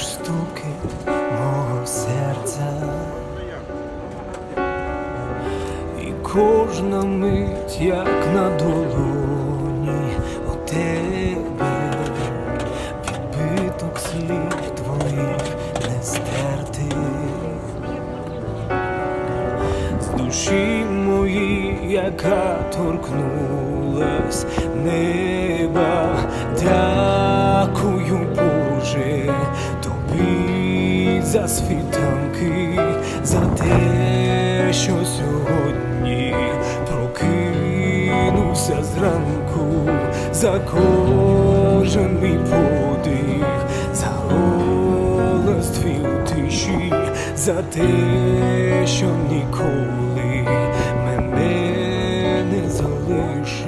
Штуки мого серця, і кожна мить, як на долоні у тебе, відбиток слів твоїх не стерти, з душі мої, яка торкнулась неба, дякую за світанки, за те, що сьогодні прокинувся зранку, за кожен мій подих, за голос твій у тиші, за те, що ніколи мене не залишив.